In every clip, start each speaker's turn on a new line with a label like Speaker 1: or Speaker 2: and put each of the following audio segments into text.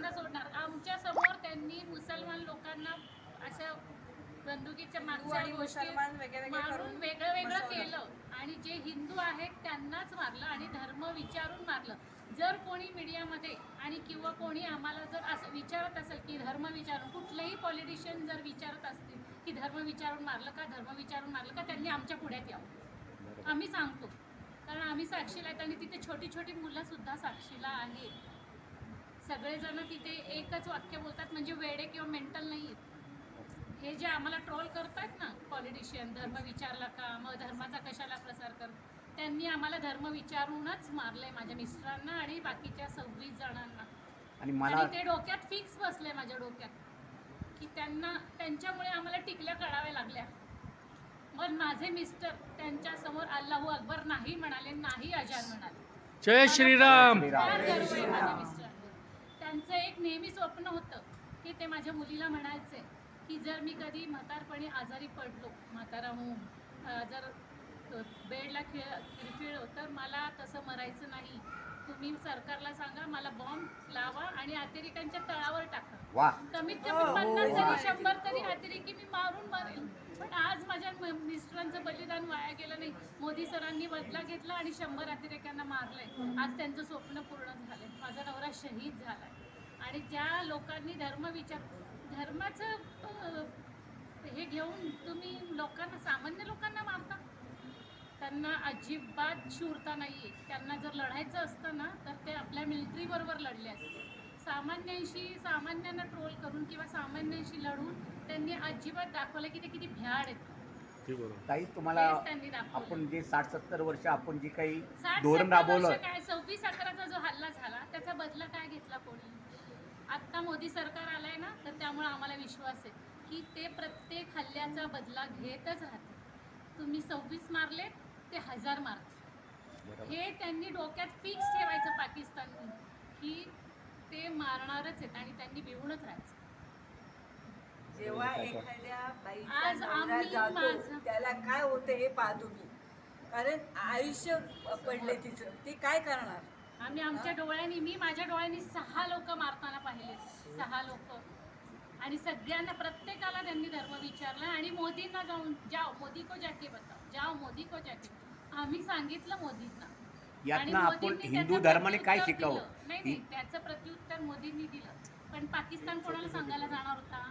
Speaker 1: त्यांना सोडणार. आमच्यासमोर त्यांनी मुसलमान लोकांना असं बंदुकीच्या मागच्या
Speaker 2: मुसलमान
Speaker 1: मारून वेगळं वेगळं. केलं. आणि जे हिंदू आहेत त्यांनाच मारलं आणि धर्म विचारून मारलं. जर कोणी मीडियामध्ये आणि किंवा कोणी आम्हाला जर असं विचारत असेल की धर्म विचारून कुठलेही पॉलिटिशियन जर विचारत असतील की धर्म विचारून मारलं का धर्म विचारून मारलं का त्यांनी आमच्या पुढ्यात यावं. आम्ही सांगतो. कारण आम्ही साक्षीला आहेत आणि तिथे छोटी छोटी मुलं सुद्धा साक्षीला आहेत. सगळेजण तिथे एकच वाक्य बोलतात म्हणजे वेडे किंवा मेंटल नाही आहेत हे जे आम्हाला ट्रोल करतात ना पॉलिटिशियन धर्म विचारला का मग धर्माचा कशाला प्रसार कर त्यांनी आम्हाला धर्म विचारूनच मारलंय माझ्या मिस्टरांना आणि बाकीच्या सव्वीस जणांना.
Speaker 3: आणि मला
Speaker 1: ते डोक्यात फिक्स बसले माझ्या डोक्यात की त्यांना त्यांच्यामुळे आम्हाला टिकल्या काढाव्या लागल्या. मग माझे मिस्टर त्यांच्यासमोर अल्लाहू अकबर नाही म्हणाले नाही अजान म्हणाले.
Speaker 4: जय श्रीराम.
Speaker 1: मिस्टरांवर. त्यांचं एक नेहमी स्वप्न होतं की ते माझ्या मुलीला म्हणायचे की जर मी कधी म्हातारपणी आजारी पडलो म्हातारा होऊन जर बेडला खिळ खिळखिळलो तर मला तसं मरायचं नाही. तुम्ही सरकारला सांगा मला बॉम्ब लावा आणि अतिरेक्यांच्या तळावर टाका.
Speaker 3: वा.
Speaker 1: कमीत कमी पन्नास तरी शंभर तरी अतिरेकी मी मारून मारेल पण आज माझ्या म- मिस्टरांचं बलिदान वाया गेलं नाही. मोदी सरांनी बदला घेतला आणि शंभर अतिरेक्यांना मारलंय. आज त्यांचं स्वप्न पूर्ण झालंय. माझा नवरा शहीद झालाय. आणि ज्या लोकांनी धर्म विचार धर्माचं अं, हे घेऊन तुम्ही लोकांना सामान्य लोकांना मारता? त्यांना अजिबात शूरता नाहीये. त्यांना जर लढायचं असतं ना तर ते आपल्या मिलिटरी बरोबर लढले असते. सामान्यांशी सामान्यांना ट्रोल करून किंवा सामान्यांशी लढून त्यांनी अजिबात दाखवलं की ते किती भ्याड आहेत.
Speaker 3: ताई तुम्हाला
Speaker 1: तेच त्यांनी दाखवलं.
Speaker 3: आपण जे साठ सत्तर वर्ष आपण जे काही
Speaker 1: साठ
Speaker 3: धोरण
Speaker 1: सत्तर
Speaker 3: राबवलं.
Speaker 1: वर्ष काय सव्वीस अकराचा जो हल्ला झाला त्याचा बदला काय घेतला कोणी? आत्ता मोदी सरकार आलंय ना तर त्यामुळे आम्हाला विश्वास आहे की ते प्रत्येक हल्ल्याचा बदला घेतच राहते तुम्ही सव्वीस मारले ते हजार मारते हे त्यांनी डोक्यात फिक्स ठेवायचं पाकिस्ताननी की ते मारणारच आहेत आणि त्यांनी भिवूनच राहायचं.
Speaker 2: जेव्हा एखाद्या बाईचा
Speaker 1: आज
Speaker 2: नवरा
Speaker 1: आम्ही
Speaker 2: जातो
Speaker 1: माझं-
Speaker 2: त्याला काय होते हे पाहतो मी कारण आयुष्य पडले तिचं. ती काय करणार?
Speaker 1: आम्ही आमच्या डोळ्यांनी मी माझ्या डोळ्यांनी सहा लोक मारताना पाहिले. सहा लोक. आणि सगळ्यांना प्रत्येकाला त्यांनी धर्म विचारला आणि मोदींना जाऊन जाओ मोदी को जाके बताओ जाओ मोदी को जाके बताओ. आम्ही सांगितलं मोदींना.
Speaker 3: यातनं आपण हिंदू
Speaker 1: त्याचं
Speaker 3: धर्माने काय शिकावं.
Speaker 1: नाही नाही त्याचं प्रत्युत्तर मोदींनी दिलं. पण पाकिस्तान कोणाला सांगायला जाणार होता?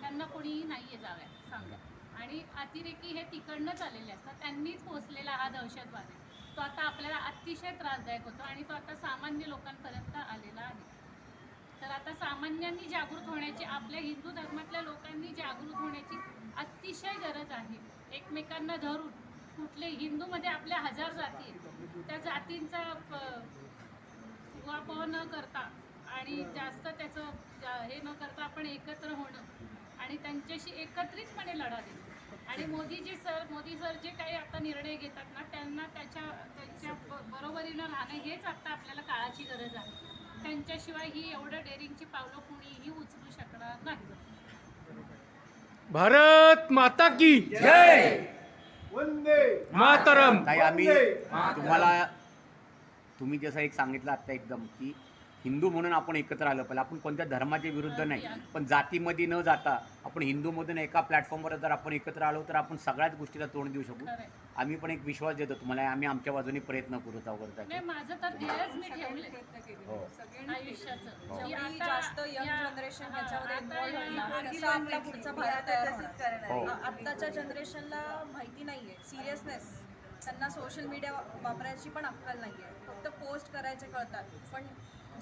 Speaker 1: त्यांना कोणीही नाहीये जाव्या सांगा आणि अतिरेकी हे तिकडनंच आलेले असतात. त्यांनीच पोचलेला हा दहशतवाद आहे. तो आता आपल्याला अतिशय त्रासदायक होतो आणि तो आता सामान्य लोकांपर्यंत आलेला आहे. तर आता सामान्यांनी जागृत होण्याची आपल्या हिंदू धर्मातल्या लोकांनी जागृत होण्याची अतिशय गरज आहे. एकमेकांना धरून कुठले हिंदूमध्ये आपल्या हजार जाती आहेत. त्या जातींचा वापर न करता आणि जास्त त्याचं जा- हे न करता आपण एकत्र होणं आणि त्यांच्याशी एकत्रितपणे लढा देणं. आणि मोदीजी सर मोदी सर जे काही आता निर्णय घेतात ना त्यांना त्याच्या त्यांच्या ब- बरोबरीनं राहणं हेच आत्ता आपल्याला काळाची गरज आहे. त्यांच्याशिवाय ही एवढं डेअरिंगची पावलं कुणीही उचलू शकणार नाही.
Speaker 4: भारत माता की
Speaker 3: जय!
Speaker 4: मातरम.
Speaker 3: ताई आम्ही तुम्हाला तुम्ही जसं एक सांगितलं आता एकदम की हिंदू म्हणून आपण एकत्र आलं पाहिजे. आपण कोणत्या धर्माच्या विरुद्ध नाही. पण जातीमध्ये न जाता आपण हिंदूमधून एका प्लॅटफॉर्मवर जर आपण एकत्र आलो तर आपण सगळ्याच गोष्टीला तोंड देऊ शकू. आम्ही पण एक विश्वास देतो तुम्हाला. आम्ही आमच्या बाजूने प्रयत्न करू
Speaker 1: माझं तर
Speaker 2: केले
Speaker 3: हो. हो.
Speaker 1: की
Speaker 2: जेवढी
Speaker 1: आता
Speaker 2: जास्त यंग
Speaker 1: या-
Speaker 2: जनरेशन
Speaker 1: हा.
Speaker 2: आ- आत्ताच्या जनरेशनला माहिती नाहीये. सिरियसनेस त्यांना सोशल मीडिया वापरायची पण अक्कल नाहीये. फक्त पोस्ट करायचे कळतात. पण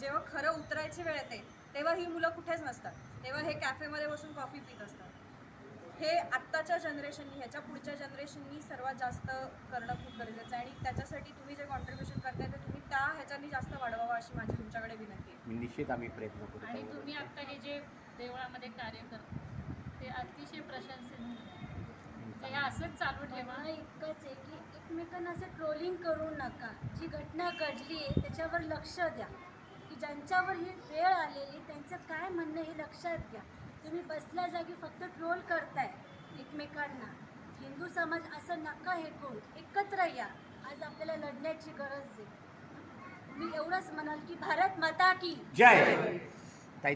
Speaker 2: जेव्हा खरं उतरायची वेळ येते तेव्हा ही मुलं कुठेच नसतात. तेव्हा हे कॅफेमध्ये बसून कॉफी पित असतात. हे आत्ताच्या जनरेशननी ह्याच्या पुढच्या जनरेशननी सर्वात जास्त करणं खूप गरजेचं आहे आणि त्याच्यासाठी तुम्ही जे कॉन्ट्रीब्युशन करताय ते तुम्ही त्या ह्याच्यानी जास्त वाढवावं अशी माझी तुमच्याकडे विनंती आहे.
Speaker 3: निश्चित आम्ही प्रयत्न करू
Speaker 1: आणि. तुम्ही आता हे जे देवळामध्ये कार्य करता ते अतिशय प्रशंसनीय हे असंच चालू ठेवा.
Speaker 5: इतकंच आहे की एकमेकांना असं ट्रोलिंग करू नका. जी घटना घडली आहे त्याच्यावर लक्ष द्या. की ज्यांच्यावर ही वेळ आलेली त्यांचं काय म्हणणं हे लक्षात घ्या. तुम्ही बसल्या जागी फक्त ट्रोल करताय एकमेकांना. हिंदू समाज असं नका हे करू एकत्र या. आज आपल्याला लढण्याची गरज आहे. मी एवढंच म्हणाल की भारत माता की.
Speaker 3: जय. ताई